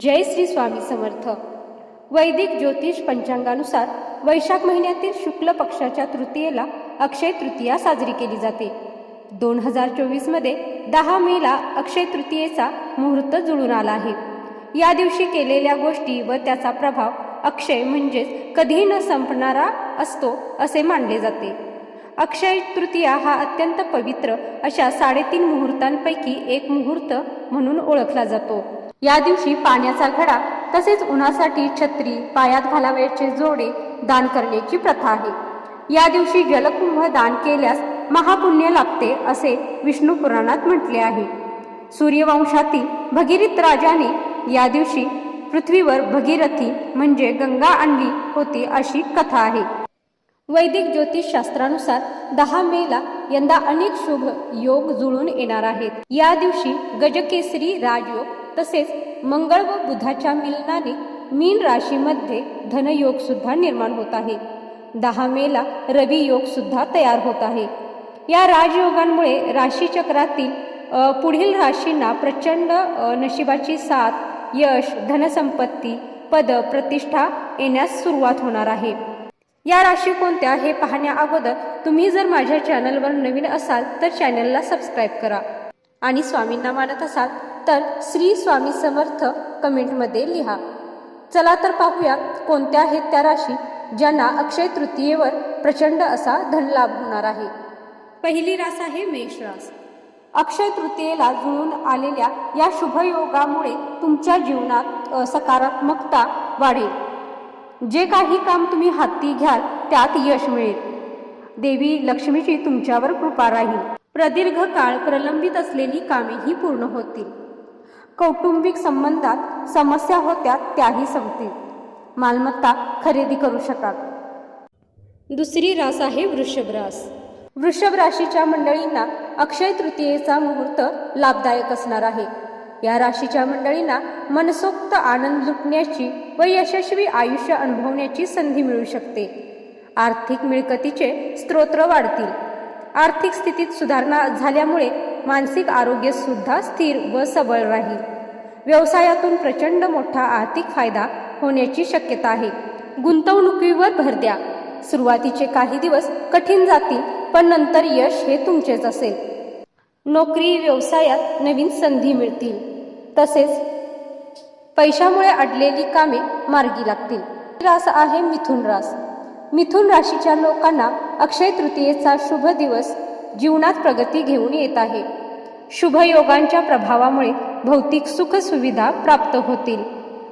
जय श्री स्वामी समर्थ. वैदिक ज्योतिष पंचांगानुसार वैशाख महिन्यातील शुक्ल पक्षाच्या तृतीयेला अक्षय तृतीया साजरी केली जाते. दोन हजार चोवीसमध्ये दहा मेला अक्षय तृतीयेचा मुहूर्त जुळून आला आहे. या दिवशी केलेल्या गोष्टी व त्याचा प्रभाव अक्षय म्हणजेच कधीही न संपणारा असतो असे मानले जाते. अक्षय तृतीया हा अत्यंत पवित्र अशा साडेतीन मुहूर्तांपैकी एक मुहूर्त म्हणून ओळखला जातो. या दिवशी पाण्याचा घडा तसेच उन्हासाठी छत्री पायात घालावयाचे जोडे दान करण्याची प्रथा आहे. या दिवशी जलकुंभ दान केल्यास महापुण्य लागते असे विष्णू पुराणात म्हटले आहे. सूर्यवंशातील भगीरथ राजाने या दिवशी पृथ्वीवर भगीरथी म्हणजे गंगा आणली होती अशी कथा आहे. वैदिक ज्योतिषशास्त्रानुसार दहा मेला यंदा अनेक शुभ योग जुळून येणार आहेत. या दिवशी गजकेसरी राजयोग तसेच मंगळ व बुधाच्या मिलनाने मीन राशीमध्ये धनयोग सुद्धा निर्माण होत आहे. दहा मेला रवी योग सुद्धा तयार होत आहे. या राजयोगांमुळे राशीचक्रातील पुढील राशींना प्रचंड नशिबाची साथ यश धनसंपत्ती पद प्रतिष्ठा येण्यास सुरुवात होणार आहे. या राशी कोणत्या हे पाहण्या अगोदर तुम्ही जर माझ्या चॅनलवर नवीन असाल तर चॅनलला सबस्क्राईब करा. आणि स्वामींना मानत असाल तर श्री स्वामी समर्थ कमेंटमध्ये लिहा. चला तर पाहूया कोणत्या आहेत त्या राशी ज्यांना अक्षय तृतीयेवर प्रचंड असा धनलाभ होणार आहे. पहिली रास आहे मेष रास. अक्षय तृतीयेला जुळून आलेल्या या शुभयोगामुळे तुमच्या जीवनात सकारात्मकता वाढेल. जे काही काम तुम्ही हाती घ्याल त्यात यश मिळेल. देवी लक्ष्मीची तुमच्यावर कृपा राहील. प्रदीर्घ काळ प्रलंबित असलेली कामेही पूर्ण होतील. कौटुंबिक संबंधात समस्या होत्या त्याही संपतील. मालमत्ता खरेदी करू शकाल. दुसरी रास आहे वृषभ रास. वृषभ राशीच्या मंडळींना अक्षय तृतीयेचा मुहूर्त लाभदायक असणार आहे. या राशीच्या मंडळींना मनसोक्त आनंद लुटण्याची व यशस्वी आयुष्य अनुभवण्याची संधी मिळू शकते. आर्थिक मिळकतीचे स्तोत्र वाढतील. आर्थिक स्थितीत सुधारणा झाल्यामुळे मानसिक आरोग्य सुद्धा स्थिर व सबळ राहील. व्यवसायातून प्रचंड मोठा आर्थिक फायदा होण्याची शक्यता आहे. गुंतवणुकीवर भर द्या. सुरुवातीचे काही दिवस कठीण जातील पण नंतर यश हे तुमचेच असेल. नोकरी व्यवसायात नवीन संधी मिळतील. तसेच पैशामुळे अडलेली कामे मार्गी लागतील. रास आहे मिथुन रास. मिथुन राशीच्या लोकांना अक्षय तृतीयेचा शुभ दिवस जीवनात प्रगती घेऊन येत आहे. शुभ योगांच्या प्रभावामुळे भौतिक सुखसुविधा प्राप्त होतील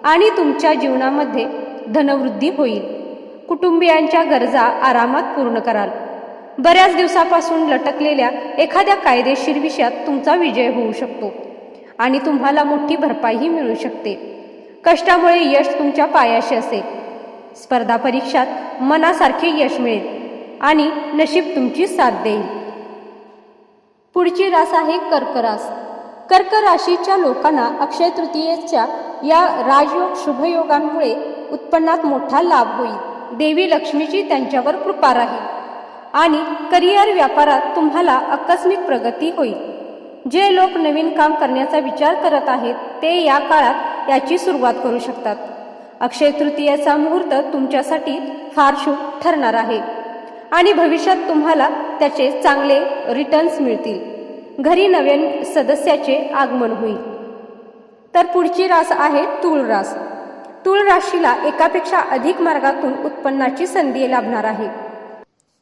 आणि तुमच्या जीवनामध्ये धनवृद्धी होईल. कुटुंबियांच्या गरजा आरामात पूर्ण कराल. बऱ्याच दिवसापासून लटकलेल्या एखाद्या कायदेशीर विषयात तुमचा विजय होऊ शकतो आणि तुम्हाला मोठी भरपाईही मिळू शकते. कष्टामुळे यश तुमच्या पायाशी असेल. स्पर्धा परीक्षात मनासारखे यश मिळेल. आणि नशीब तुमची साथ देईल. पुढची रास आहे कर्करास. कर्क राशीच्या लोकांना अक्षय तृतीयेच्या या राजयोग शुभयोगांमुळे उत्पन्नात मोठा लाभ होईल. देवी लक्ष्मीची त्यांच्यावर कृपा राहील. आणि करिअर व्यापारात तुम्हाला आकस्मिक प्रगती होईल. जे लोक नवीन काम करण्याचा विचार करत आहेत ते या काळात याची सुरुवात करू शकतात. अक्षय तृतीयाचा मुहूर्त तुमच्यासाठी फार शुभ ठरणार आहे. आणि भविष्यात तुम्हाला त्याचे चांगले रिटर्न्स मिळतील. घरी नवीन सदस्याचे आगमन होईल. तर पुढची रास आहे तूळ रास. तूळ राशीला एकापेक्षा अधिक मार्गातून उत्पन्नाची संधी लाभणार आहे.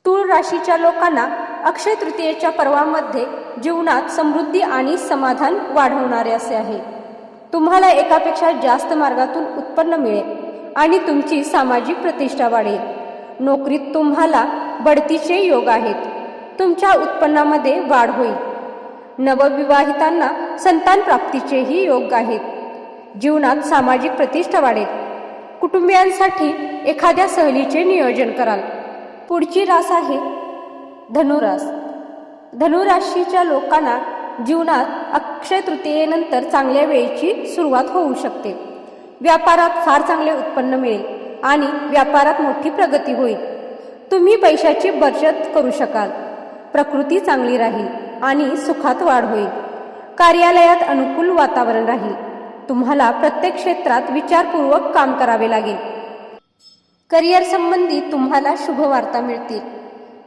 तूळ राशीच्या लोकांना अक्षय तृतीयेच्या पर्वामध्ये जीवनात समृद्धी आणि समाधान वाढवणारे असे आहे. तुम्हाला एकापेक्षा जास्त मार्गातून उत्पन्न मिळेल आणि तुमची सामाजिक प्रतिष्ठा वाढेल. नोकरीत तुम्हाला बढतीचे योग आहेत. तुमच्या उत्पन्नामध्ये वाढ होईल. नवविवाहितांना संतान प्राप्तीचेही योग आहेत. जीवनात सामाजिक प्रतिष्ठा वाढेल. कुटुंबियांसाठी एखाद्या सहलीचे नियोजन कराल. पुढची रास आहे धनुरास. धनुराशीच्या लोकांना जीवनात अक्षय तृतीयेनंतर चांगल्या वेळेची सुरुवात होऊ शकते. व्यापारात फार चांगले उत्पन्न मिळेल आणि व्यापारात मोठी प्रगती होईल. तुम्ही पैशाची बचत करू शकाल. प्रकृती चांगली राहील आणि सुखात वाढ होईल. कार्यालयात अनुकूल वातावरण राहील. तुम्हाला प्रत्येक क्षेत्रात विचारपूर्वक काम करावे लागेल. करिअर संबंधी तुम्हाला शुभवार्ता मिळतील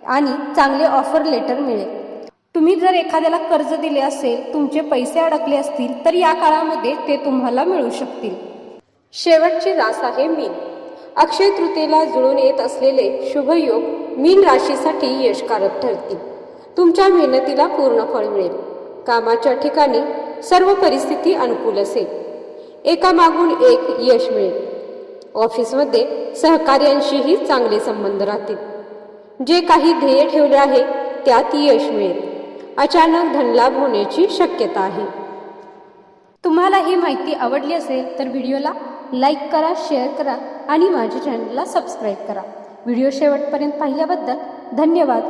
आणि चांगले ऑफर लेटर मिळेल. तुम्ही जर एखाद्याला कर्ज दिले असेल तुमचे पैसे अडकले असतील तर या काळामध्ये ते तुम्हाला मिळू शकतील. शेवटची रास आहे मीन. अक्षय तृतीयेला जुळून येत असलेले शुभयोग मीन राशीसाठी यशकारक ठरतील. तुमच्या मेहनतीला पूर्ण फळ मिळेल. कामाच्या ठिकाणी सर्व परिस्थिती अनुकूल असेल. एकामागून एक यश मिळेल. ऑफिसमध्ये सहकार्यांशीही चांगले संबंध राहतील. जे काही ध्येय ठेवले आहे त्यात यश मिळेल. अचानक धनलाभ होण्याची शक्यता आहे. तुम्हाला ही माहिती आवडली असेल तर व्हिडिओला लाईक करा शेअर करा आणि माझ्या चॅनलला सबस्क्राईब करा. व्हिडिओ शेवटपर्यंत पाहिल्याबद्दल धन्यवाद.